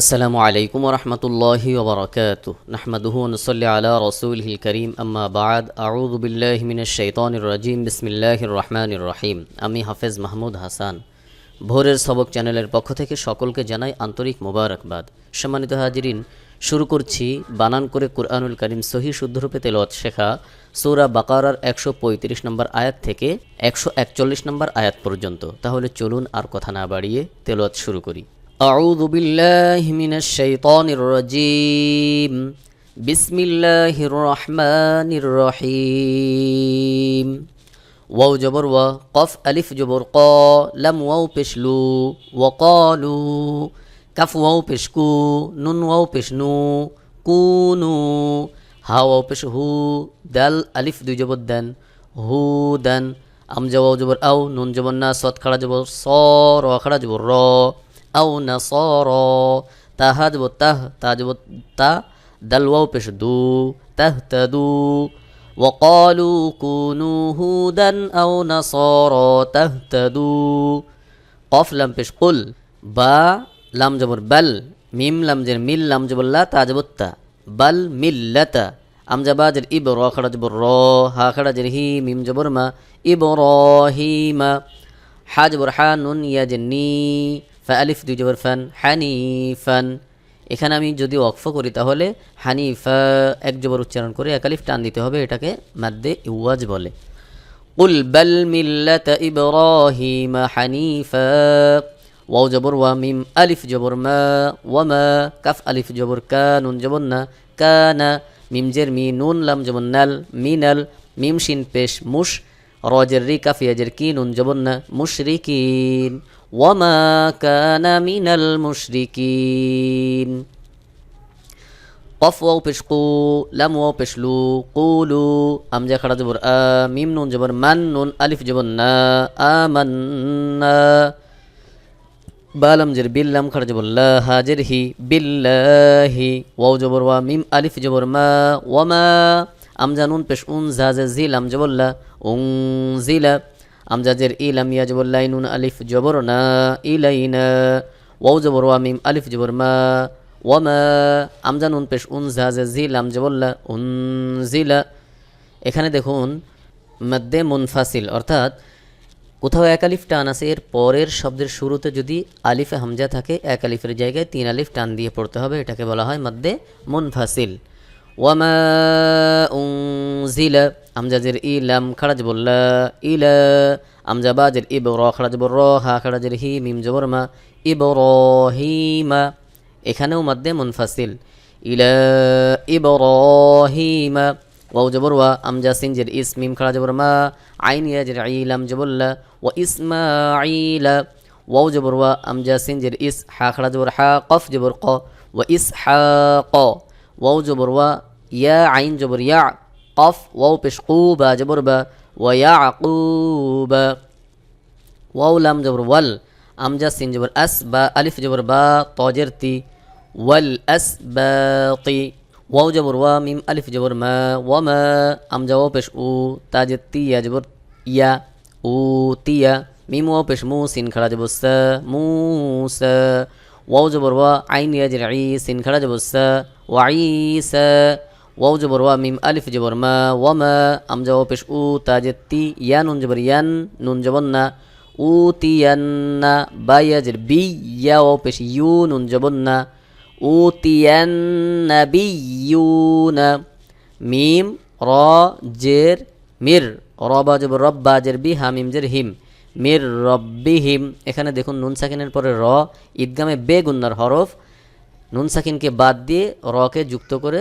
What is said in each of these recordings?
আসসালামু আলাইকুম রহমতুল্লাহি ওবরাকাত নাহমাদুহু নসল্লি আলা রসুলহিল করিম, আম্মা বাদ। আউযু বিল্লাহি মিনাশ শাইতানির রাজিম। বিসমিল্লাহির রহমানির রহিম। আমি হাফেজ মাহমুদ হাসান। ভোরের সবক চ্যানেলের পক্ষ থেকে সকলকে জানাই আন্তরিক মোবারকবাদ। সম্মানিত হাজিরিন, শুরু করছি বানান করে কুরআনুল করিম সহি শুদ্ধরূপে তেলত শেখা সৌরা বাকারার একশো পঁয়ত্রিশ নম্বর আয়াত থেকে একশো একচল্লিশ নম্বর আয়াত পর্যন্ত। তাহলে চলুন আর কথা না বাড়িয়ে তেলত শুরু করি। أعوذ بالله من الشيطان الرجيم بسم الله الرحمن الرحيم واو جبر و قف ألف جبر قا لم واو بشلو وقالوا كف واو بشكو نون واو بشنو كونو হা ওয়াও পেশ হু দাল আলিফ দুই জবর দেন হু দেন আমজা ওয়াও জবর আও নুন জবর না সৎ খাড়া জবর স র খাড়া জবর র أو نصارى تهدب ته تهدب تا دلواو পেশ দু تهتدوا وقالوا كونوا هودا أو نصارى تهتدوا قف لم পেশ قل با لام جبر بل মিম লাম জের মিল লাম জবর লা তা জবর তা বাল মিল্লাতা আমজা জের ইব র খড়া জবর র হা খড়া জের হি মিম জবর মা ইব রহিমা হা জবর হা নুন ইয়া জের নি ফা আলিফ দুই জবর ফান হানিফান এখানে আমি যদি ওয়াকফ করি তাহলে হানিফা এক জবর উচ্চারণ করে এক আলিফ টান দিতে হবে, এটাকে মাদ্দে ইওয়াজ বলে। উল বাল মিল্লাতা ইব্রাহিম হানিফা। ওয়াও জবর ওয়া মিম আলিফ জবর মা ওয়া মা কাফ আলিফ জবর কা নুন জবর না কানা। মিমজের মি নুন লাম জবর নাল মিনাল। মিম শিন পেশ মুশ রজের রি কাফ ইয়াজের কি নুন জবর না মুশরিকিন ওয়ামা কানা মিনাল মুশরিকিন قف واو পেশ কু লাম ওয়াও পেশ লু কুলু আমজা খাড়া জবর আ মিম নুন জবর মান নুন আলিফ জবর না আমান্না বালাম জের বিল্লাম খাড়া জবর লা হাজের হি বিল্লাহি ওয়াও জবর ওয়া মিম আলিফ জবর মা ওয়ামা আমজা নুন পেশ উন জাজে জিলাম জবর লা উং জিলা আমজাজের ইলাম ইয়া জবর লাই নুন আলিফ জবর না, ইলাইনা। ওয়াও জবর ওয়া মিম আলিফ জবর মা ওয়ামা আমজা নুন পেশ উন জাজে জিলাম জবর লা উন জিলা এখানে দেখুন মধ্যে মুনফাসিল, অর্থাৎ কোথাও এক আলিফ টান আছে, এর পরের শব্দের শুরুতে যদি আলিফে হামজা থাকে, এক আলিফের জায়গায় তিন আলিফ টান দিয়ে পড়তে হবে, এটাকে বলা হয় মধ্যে মুনফাসিল। ওয়ামা উনজিলা, আমজাজের ইলাম খাড়াজ বললা ইলা, আমজাবাজের ইব র খাড়াজ বর হা খাড়াজের হি মিম জবর মা ইব রহিমা এখানেও মধ্যে মুনফাসিল, ইলা ইব রহিমা ওয়াও জবর ওয়া, আমজা সিনজের ইস মিম খাড়া জবর মা আইন ইয়াজের ইলাম জবল্লা ওয়া ইসমাঈলা। ওয়াও জবর ওয়া, আমজা সিনজের ইস হা খাড়া জবর হা, কফ জবর ক, ওয়া ইস হা ক ওয়াও জবর ওয়া, ইয়া আইন জবর ইয়া, কফ, ওয়াও পেশ কুবা জবর বা, ওয়া ইয়াকুবা। ওয়াও লাম জবর ওয়াল আমজা সিন জবর আস, বা আলিফ জবর বা, তজের তি, ওয়াল আস বাতি ওয়াও জবর ওয়া, মিম আলিফ জবর মা, ওয়া মা আমজা ওয়াও পেশ উ তাজের তি, ইয়া জবর, ইয়া উ তিয়া মিম ওয়াও পেশ মু, সিন খাড়া জবর সা মুসা ওয়াও জবর ওয়া আইন ইয়া জের ই, সিন খাড়া জবর সা, ওয়া ঈসা ওয়াও জবর মিম আলিফ জবর মা, ওয়া মা আমজা ওয়াও পেশ উ তাজের তি, ইয়া নুন জবর ইয়ান, নুন জবর না। উতিয়ান্না বা ইয়াজের বি, ইয়া ও পেশ ইউ, নুন জবর না। উতিয়ান্না বি ইউনা মিম, র, জের, মির। র বা জবর রব, বা জের বি, হা, মিম, জের, হিম। মির রব্বি হিম এখানে দেখুন নুন সাকিনের পরে র, ঈদগামে বে গুন্নার হরফ, নুন সাকিনকে বাদ দিয়ে রকে যুক্ত করে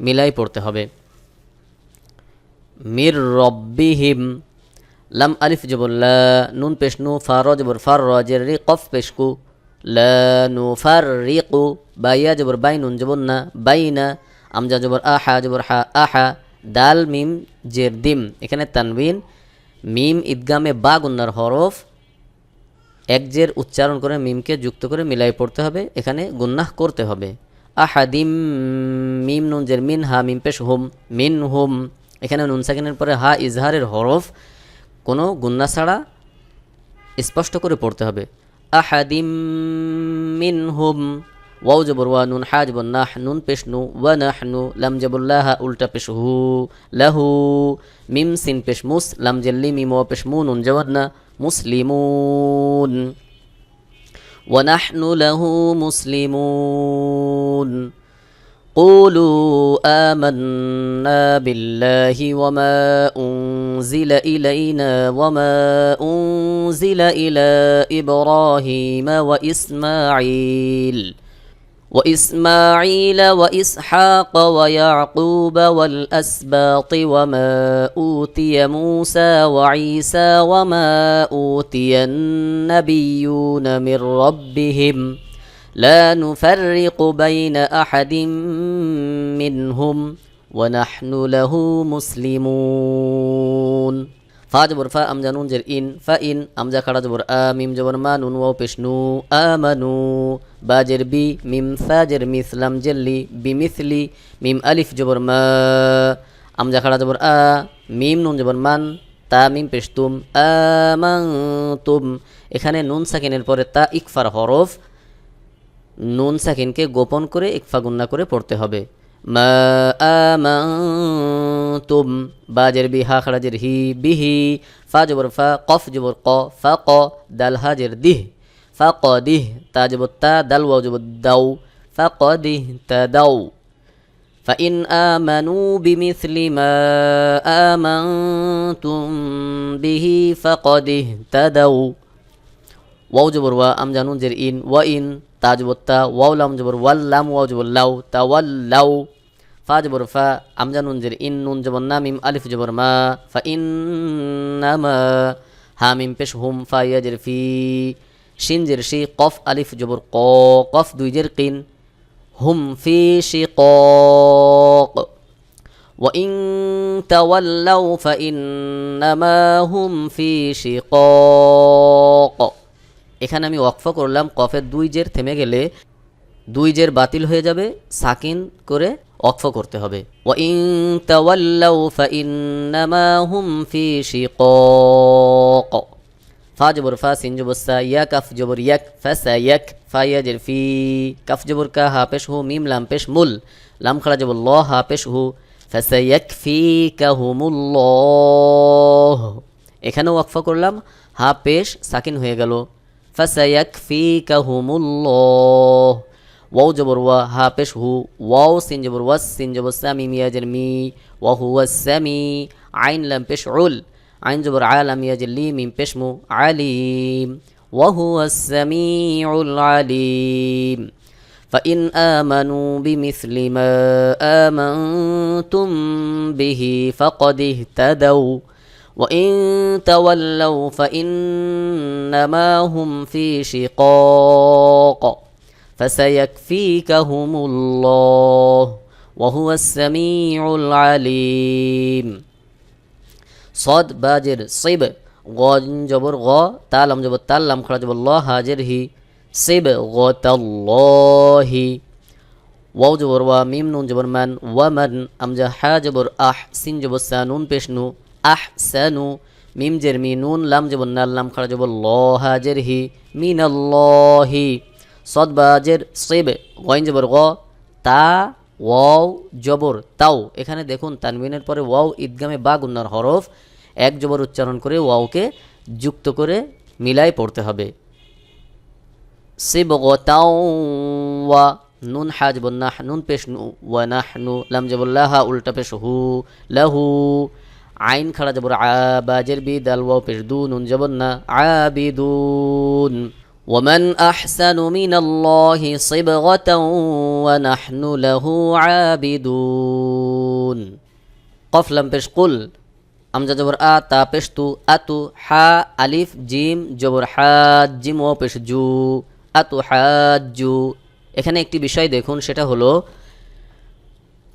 মিলাই পড়তে হবে। মির রব্বি হিম লাম আলিফ জবর লা, নুন পেশ নু ফার জবর ফার র জের রি কফ পেশ কু লা নু ফার রি কু, বাইয়া জবর বাই নুন জবর না, বাই না, আমজা জবর আহা জবর হা আহা, দাল মিম জের দিম, এখানে তানবিন মিম ঈদগামে বা গুন্নার হরফ এক জের উচ্চারণ করে মিমকে যুক্ত করে মিলাই পড়তে হবে। এখানে গুন্নাহ করতে হবে। আহাদিম মিম নুন জের মিন হা মিম পেশ হুম, মিন হোম। এখানে নুন সাকিনের পরে হা ইজহারের হরফ কোনো গুন্না ছাড়া স্পষ্ট করে পড়তে হবে। আহাদিম মিনহুম ওয়াও জবর ওয়া নুন হা জবর নাহ নুন পেশ নু ওয়া নাহনু লাম জবুল্লাহ উল্টা পেশ হু লাহু মিম সিন পেশ মুস লাম জেল্লি মিম ওয়া পেশ মু নুন জবর না মুসলিমুন ونحن له مسلمون قولوا آمنا بالله وما أنزل إلينا وما أنزل إلى إبراهيم وإسماعيل وإسماعيل وإسحاق ويعقوب والأسباط وما أوتي موسى وعيسى وما أوتي النبيون من ربهم. لا نفرق بين أحد منهم ونحن له مسلمون. ফা জবর, ফা আমজা নুন জের ইন, ফা ইন আমজা খাড়া জবর, আ মিম জবর মা নুন, ওয়াও পেশনু আমানু বা জের বি, মিম সা জের মিসলাম জেল্লি বি মিসলি মিম আলিফ জবর মা আমজা খাড়া জবর আ, মিম নুন জবর মান, তা মিম পেশতুম আমান্তুম এখানে নুন সাকিনের পরে তা ইকফার হরফ, নুন সাকিনকে গোপন করে ইকফা গুন্না করে পড়তে হবে। ما آمنتم. باجر بها خرجر هي به. فاجبر فا قف جبر قا فقا دل هاجر ده. فقده تاجب التا دل وجب الدو فقده تدو فإن آمنوا بمثل ما آمنتم به فقد اهتدوا. ওয়াও জবর ওয়া আম জানুন জের ইন ওয়া ইন তা জবর তা ওয়াও লাম জবর ওয়াল লাম ওয়াও জবর লাউ তা ওয়াল লাউ ফা জবর ফা আম জানুন জের ইন নুন জবর না মিম আলিফ জবর মা ফা ইন মা হা মিম পেশ হুম ফা ইয়া জের ফি শিন জের শি কফ আলিফ জবর ক কফ দুই জের কিন হুম ফি শিকক وإن تولوا فإنما هم في شقاق এখানে আমি ওয়াকফ করলাম, কফের দুই জের থেমে গেলে দুই জের বাতিল হয়ে যাবে, সাকিন করে অক্ফ করতে হবে। ফা জবর ফা, সিন জবর সা, ইয়া কাফ জবর ইয়াক, ফা ইয়াক, ফা ইয়া জের ফি, কাফ জবর কা, হা পেশ হু, মিম, লাম পেশ মুল, লাম খাড়া জবর ল, হা পেশ হু, ফা ইয়াক ফি কা হুমুল্লাহ। এখানেও ওয়াকফা করলাম, হা পেশ সাকিন হয়ে গেল। فسيكفيكهم الله. واو جبر و ها پش هو. واو سين جبر و سين جبر سامي ميا جرمي. وهو السمي عين لم پش عل. عين جبر عالم يا جلي ميم پیش مو عليم. وهو السميع العليم. فإن آمنوا بمثل ما آمنتم به فقد اهتدوا. وإن تولوا فإنما هم في شقاق فسيكفيكهم الله وهو السميع العليم. صاد باجر صيب غا جبر غا تالم جبر تالم خرج الله هاجر هي صيب غوت الله. واو جبر وا ميم نون جبر من ومن امجا حاجبر اح سين جبر سانون بشنو আহসানু মিম জের মিনুন নুন লাম যেমন লাম খারা যাব ল হাজের হি মিন হি সদ বাজের সেব, গয়েন যাবর গ, তা, ওয়াও, জবর, তাও। এখানে দেখুন তানবিনের পরে ওয়াও ঈদগামে বা গুন্নার হরফ, এক জবর উচ্চারণ করে ওয়াওকে যুক্ত করে মিলাই পড়তে হবে। সেব তাও, ওয়া, নুন হাজ বন্নাহ নুন পেশ নু, ওয়া নাহ নু, লাম জবর লাহা উল্টা পেশ হু লাহু আইন খাড়া জবর আ বাজের বি দাল ওয়াও পেশ দু নুন জবন্না আবিদুন ومن أحسن من الله صبغة ونحن له عابدون قف لم পেশ কুল আমজা জবর আ তা পেশ তু আতু হা আলিফ জিম জবর হাজ জিম ও পেশ জু আতু হাজু এখানে একটি বিষয় দেখুন সেটা হলো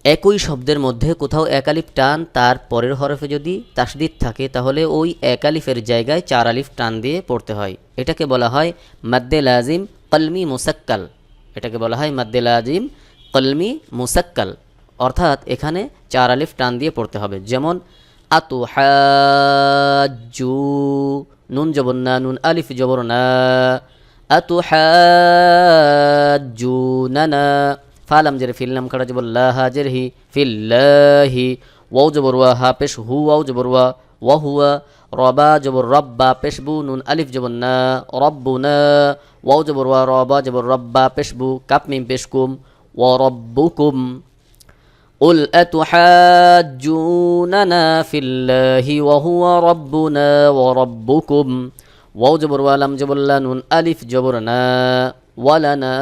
একই শব্দের মধ্যে কোথাও একালিফ টান, তার পরের হরফে যদি তাসদিদ থাকে, তাহলে ওই একালিফের জায়গায় চার আলিফ টান দিয়ে পড়তে হয়। এটাকে বলা হয় মাদ্দে লাজিম কলমি মুসাক্কাল। এটাকে বলা হয় মাদ্দে লাজিম কলমি মুসাক্কাল। অর্থাৎ এখানে চার আলিফ টান দিয়ে পড়তে হবে। যেমন, আতু হাজু নুন জবর না, নুন আলিফ জবর না। أتحاجوننا فالم جر في اللام كرج بالله هاجره في الله واو جبر ها পেশ হু ওয়াও জবর ওয়া ওয়াহুয়া রবা জবর রব্বা পেশবু নুন আলিফ জবর না রব্বুনা ওয়াও জবর ওয়া রবা জবর রব্বা পেশবু কাপ মিম পেশকুম ওয়া রব্বুকুম قل أتحاجوننا في الله وهو ربنا وربكم واو جبر ولم جبر لا نون ألف جبرنا ولنا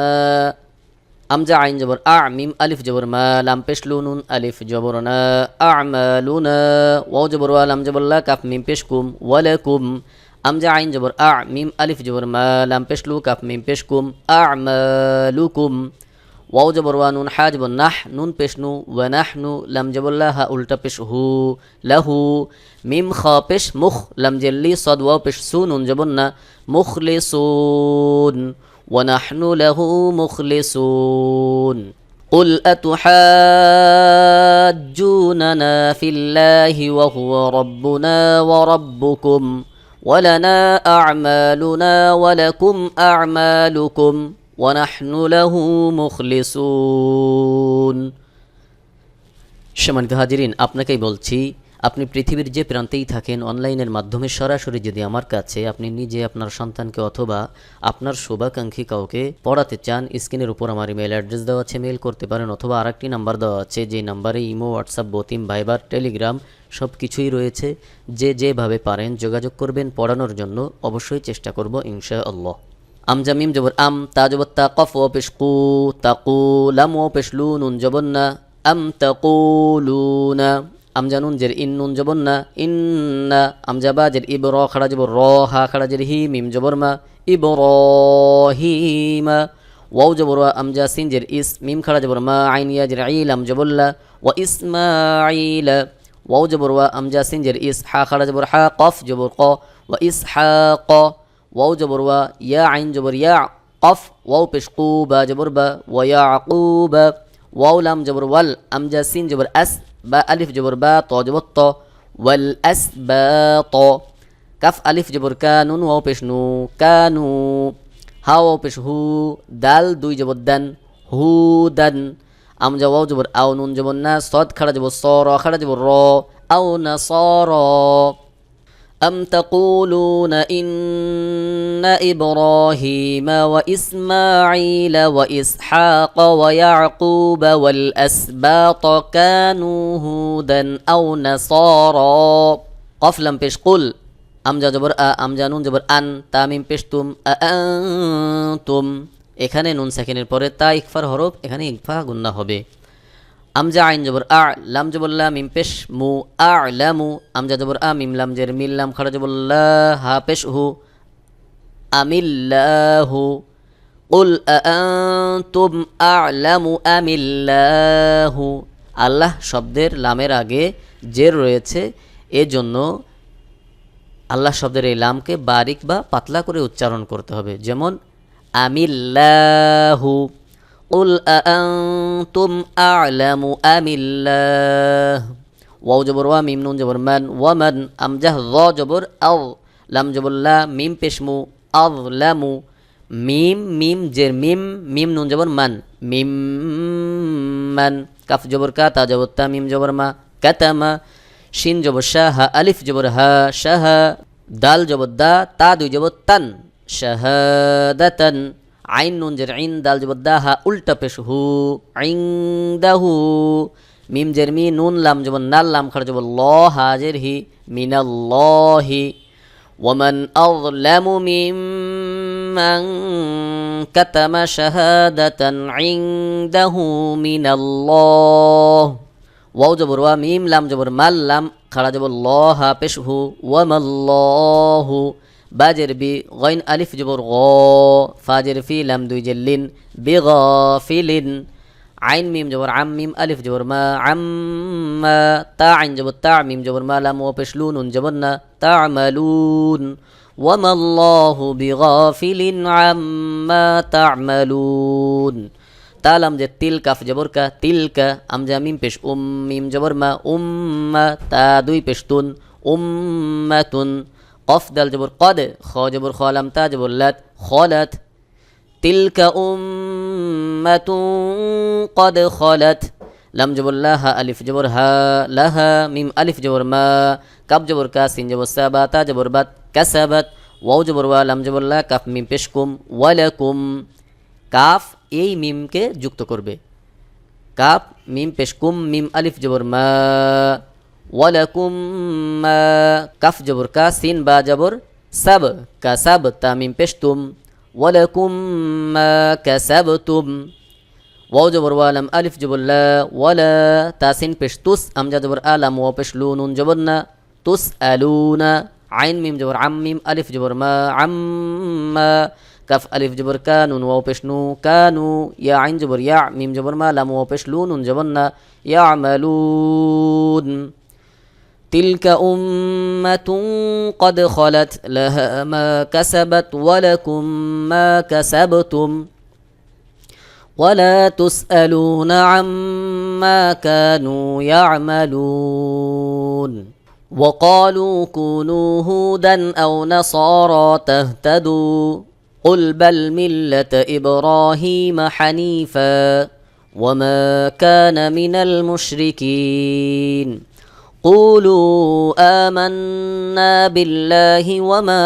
আমজা আইন জবর আ, মিম, আলিফ জবর মা, লাম পেশ নুন, আলিফ জবর না আমালুনা ওয়াও জবর ওয়া, লাম জবর লা, কাফ, মিম পেশ কুম ওয়ালাকুম আমজা আইন জবর আ, মিম, আলিফ জবর মা, লাম পেশ লু, কাফ, মিম পেশ কুম আমালুকুম ওয়াও জবর ওয়া, নুন, হা জবর নাহ, নুন পেশ নু, ওয়া নাহনু লাম জবর লা, হা উল্টা পেশ হু লাহু মিম, খ পেশ মুখ, লাম জেল্লি, সদ, ওয়াও পেশ সু, নুন জবর না, মুখলিসুন। ونحن له مخلصون قل أتحاجوننا في الله وهو ربنا وربكم ولنا أعمالنا ولكم أعمالكم ونحن له مخلصون সম্মানিত হাজিরিন আপনাকেই বলছি আপনি পৃথিবীর যে প্রান্তেই থাকেন, অনলাইনের মাধ্যমে সরাসরি যদি আমার কাছে আপনি নিজে আপনার সন্তানকে অথবা আপনার শুভাকাঙ্ক্ষী কাউকে পড়াতে চান, স্ক্রিনের উপর আমার ইমেল অ্যাড্রেস দেওয়া আছে মেল করতে পারেন অথবা আরেকটি নাম্বার দেওয়া আছে, যে নাম্বারে ইমো, হোয়াটসঅ্যাপ, বতিম, ভাইবার, টেলিগ্রাম সব কিছুই রয়েছে। যে যেভাবে পারেন যোগাযোগ করবেন পড়ানোর জন্য, অবশ্যই চেষ্টা করব ইনশা আল্লাহ আমজা মিম জবর আম তা জবর তা কফ ও পেশ কু তাকু লাম ও পেশ লু, নুন জবর না, আম তাকুলুনা আমজা নুন জের ইন নুন জবর না ইন্না আমজা বা জের ইব র খাড়া জবর র হা খাড়া জের হি মিম জবর মা ইব রহিমা ওয়াও জবর আমজা সিন জের ইস মিম খাড়া জবর মা আইন ইয়া জের ইল আম জবল্লা ওয়া ইসমাইলা ওয়াও জবর ওয়া আমজা সিন জের ইস হা খাড়া জবর হা কফ জবর ক ওয়া ইস হা ক ওয়াও জবর ওয়া ইয়া আইন জবর ইয়া পেশ কু বা জবর বা ওয়া ইয়াকুবা ওয়াও লাম জবর ওয়াল আমজা সিন জবর আস বা আলিফ জবর বা ত জবর ত। ওয়াল আস বা ত কাফ আলিফ জবর কা নুন ওয়াও পেশ নু, কানু হা ওয়াও পেশ হু, দাল দুই জবর দান, হু দান। আমজা ওয়াও জবর আও, নুন জবর না, সদ খাড়া জবর স, র খাড়া জবর র, আও না স, র। أم تقولون إن إبراهيم وإسماعيل وإسحاق ويعقوب والأسباط كانوا هودا أو نصارى قفلا পেশ কুল আমজা জবর আ আমজা নুন জবর আন তামিম পেশ তুম তুম এখানে নুন সেকেন্ডের পরে তা ইকফার হরফ এখানে ইকফা গুন্না হবে আমজা আইন জবর আ, লাম জবল্লা মিম পেশ মু, আ লামু আমজা জবর আ, মিম লাম জের মিল লাম খারা জবল্লা হা পেশ হু আমিল্লাহু উল আনতুম আ'লামু আমিল্লাহু আল্লাহ শব্দের লামের আগে জের রয়েছে, এজন্য আল্লাহ শব্দের এই লামকে বারিক বা পাতলা করে উচ্চারণ করতে হবে। যেমন আমিল্লাহু قل أأنتم أعلم أم الله واو جبر و ميم نون جبر من ومن أم جه ظا جبر أو لم جبر لا ميم পেশমু أظلم মিম মিম জের মিম মিম নুন জবর মান মিম মান কাফ জবর কা তা জবর তা মিম জবর মা কাতামা শিন জবর শাহ আলিফ জবর হা শাহ দাল জবর দা তা দুই জবর তান শাহাদাতান আইন নুন জের আইন দাল জবর দা হা উল্টা পেশ হু আইন দাহু মিম জের মি নুন লাম জবর নাল লাম খাড়া জবর ল হাজের হি মিনাল্লাহি ومن أظلم ممن كتم شهادة عنده من الله ওয়াও জবর ওয়া মিম লাম জবর মাল লাম খাড়া জবর ল হা পেশ হু ওয়ামাল্লাহু বাজের বি গইন আলিফ জবর গ ফাজের ফি লাম দুই জেল্লিন বি ফিলিন আইন মিম জবর আম মিম আলিফ জবর মা আম্মা তা আইন জবর তা মিম জবর মা লাম ও পেশ লুন উন জবর না তা'মালুন ওয়ামা আল্লাহু বিগাফিলিন আম্মা তা'মালুন তালাম যে তিল কাফ জবর কা তিলকা আমজা মিম পেশ উম মিম জবর মা উম্মা তা দুই পেশ তুন উম্মাতুন কফ দাল জবর কদ, খ জবর খলাম তা জবর লাত খলাত। তিলক উম্মাতুন কদ খলত। লাম জবর লাহা, আলিফ জবর হা, লাহা, মিম, আলিফ জবর মা। কাব জবর কা, সিন জবর সাবা তা জবর বাত, কাসাবাত। ওয়াও জবর ওয়া, লাম জবর লা, কাফ, মিম পেশকুম ওয়ালাকুম। কাফ এই মিমকে যুক্ত করবে। কাপ মিম পেশকুম মিম, আলিফ জবর মা। ওয়ালাকুম কাফ জবর কা সিন বা জবর সাব কা সাব তা মিম পেশতুম। ওয়ালাকুম মা কাসাবতুম। ওয়াও জবর ওয়ালাম আলিফ জবর লা ওয়ালা তা সিন পেশ তুস আমজা জবর আলাম ওয়া পেশ লু নুন জবর না। তুস আলুনা। আইন মিম জবর আম মিম আলিফ জবর মা আম্মা কাফ আলিফ জবর কা নুন ওয়াও পেশ নু। কানু ইয়া আইন জবর ইয়া মিম জবর মা লাম ওয়াও পেশ নুন জবর না। ইয়ামালুন। تلك أمة قد خلت لها ما كسبت ولكم ما كسبتم ولا تسألون عما كانوا يعملون وقالوا كونوا هودا أو نصارى تهتدوا قل بل ملة إبراهيم حنيفا وما كان من المشركين قولوا آمنا بالله وما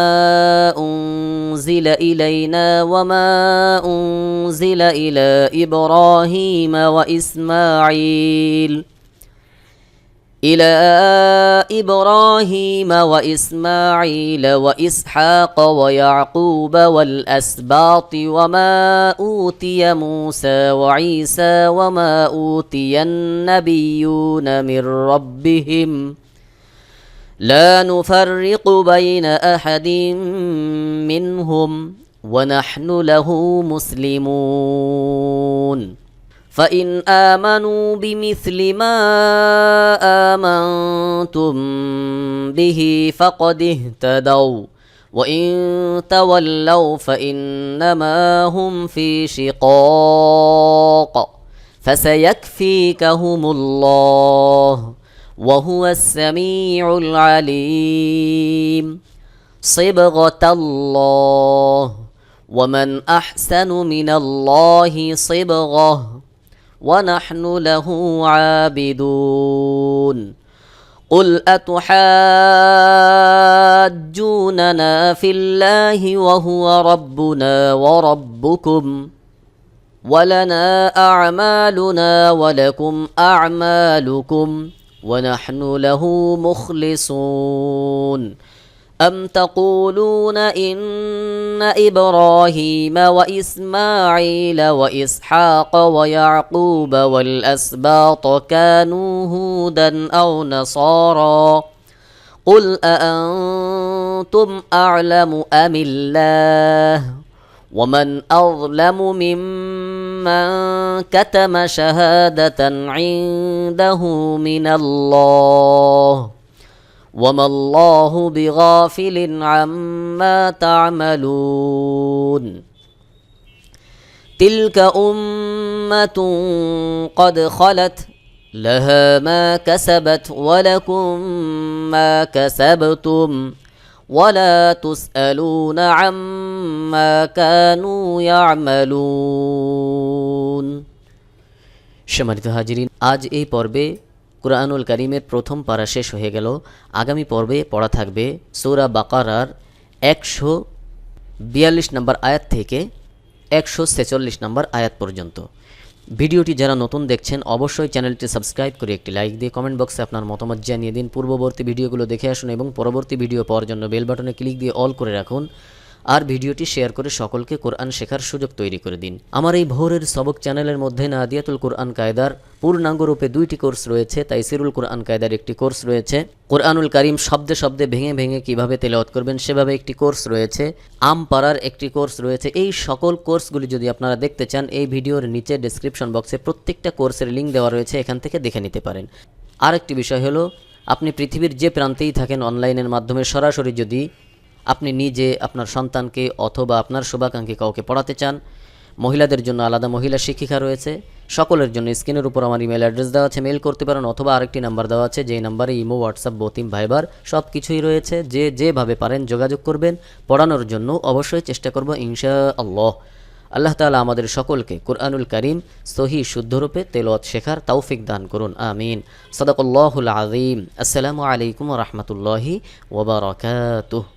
أنزل إلينا وما أنزل إلى إبراهيم وإسماعيل. إلى إبراهيم وإسماعيل وإسحاق ويعقوب والأسباط وما أوتي موسى وعيسى وما أوتي النبيون من ربهم. لا نفرق بين أحد منهم ونحن له مسلمون. فإن آمنوا بمثل ما آمنتم به فقد اهتدوا. وإن تولوا فإنما هم في شقاق. فسيكفيكهم الله وهو السميع العليم. صبغة الله ومن أحسن من الله صبغة. ونحن له عابدون. قل أتحاجوننا في الله وهو ربنا وربكم ولنا أعمالنا ولكم أعمالكم ونحن له مخلصون. أم تقولون إن إبراهيم وإسماعيل وإسحاق ويعقوب والأسباط كانوا هودا أو نصارى قل أأنتم أعلم أم الله ومن أظلم ممن كتم شهادة عنده من الله وما الله بغافل عما تعملون تلك أمة قد خلت لها ما كسبت ولكم ما كسبتم ولا تسألون عما كانوا يعملون সম্মানিত হাজিরিন আজ এই পর্বে কুরআনুল করিমের প্রথম পারা শেষ হয়ে গেল। আগামী পর্বে পড়া থাকবে সৌরা বাকারার একশো বিয়াল্লিশ নম্বর আয়াত থেকে একশো ছেচল্লিশ নম্বর আয়াত পর্যন্ত। ভিডিওটি যারা নতুন দেখছেন, অবশ্যই চ্যানেলটি সাবস্ক্রাইব করে একটি লাইক দিয়ে কমেন্ট বক্সে আপনার মতামত জানিয়ে দিন। পূর্ববর্তী ভিডিওগুলো দেখে আসুন এবং পরবর্তী ভিডিও পাওয়ার জন্য বেল বাটনে ক্লিক দিয়ে অল করে রাখুন। আর ভিডিওটি শেয়ার করে সকলকে কোরআন শেখার সুযোগ তৈরি করে দিন। আমার এই ভোরের সবক চ্যানেলের মধ্যে নাদিয়াতুল কোরআন কায়দার পূর্ণাঙ্গ রূপে দুইটি কোর্স রয়েছে তাই সিরুল কোরআন কায়দার একটি কোর্স রয়েছে। কোরআনুল কারিম শব্দে শব্দে ভেঙে ভেঙে কীভাবে তেলাওয়াত করবেন সেভাবে একটি কোর্স রয়েছে। আম পাড়ার একটি কোর্স রয়েছে। এই সকল কোর্সগুলি যদি আপনারা দেখতে চান, এই ভিডিওর নিচে ডেসক্রিপশন বক্সে প্রত্যেকটা কোর্সের লিঙ্ক দেওয়া রয়েছে, এখান থেকে দেখে নিতে পারেন। আরেকটি বিষয় হলো, আপনি পৃথিবীর যে প্রান্তেই থাকেন অনলাইনের মাধ্যমে সরাসরি যদি আপনি নিজে আপনার সন্তানকে অথবা আপনার শুভাকাঙ্ক্ষী কাউকে পড়াতে চান, মহিলাদের জন্য আলাদা মহিলা শিক্ষিকা রয়েছে, সকলের জন্য স্ক্রিনের উপর আমার ইমেল অ্যাড্রেস দেওয়া আছে মেল করতে পারেন অথবা আরেকটি নাম্বার দেওয়া আছে, যেই নাম্বারে ইমো, হোয়াটসঅ্যাপ, বতিম, ভাইবার সব কিছুই রয়েছে। যে যেভাবে পারেন যোগাযোগ করবেন, পড়ানোর জন্য অবশ্যই চেষ্টা করব ইনশা আল্লাহ আল্লাহ তালা আমাদের সকলকে কুরআনুল করিম সহি শুদ্ধরূপে তেলাওয়াত শেখার তৌফিক দান করুন, আমিন। সদাকল্লাহুল আযীম। আসসালামু আলাইকুম রাহমাতুল্লাহি ওয়া বারাকাতুহু।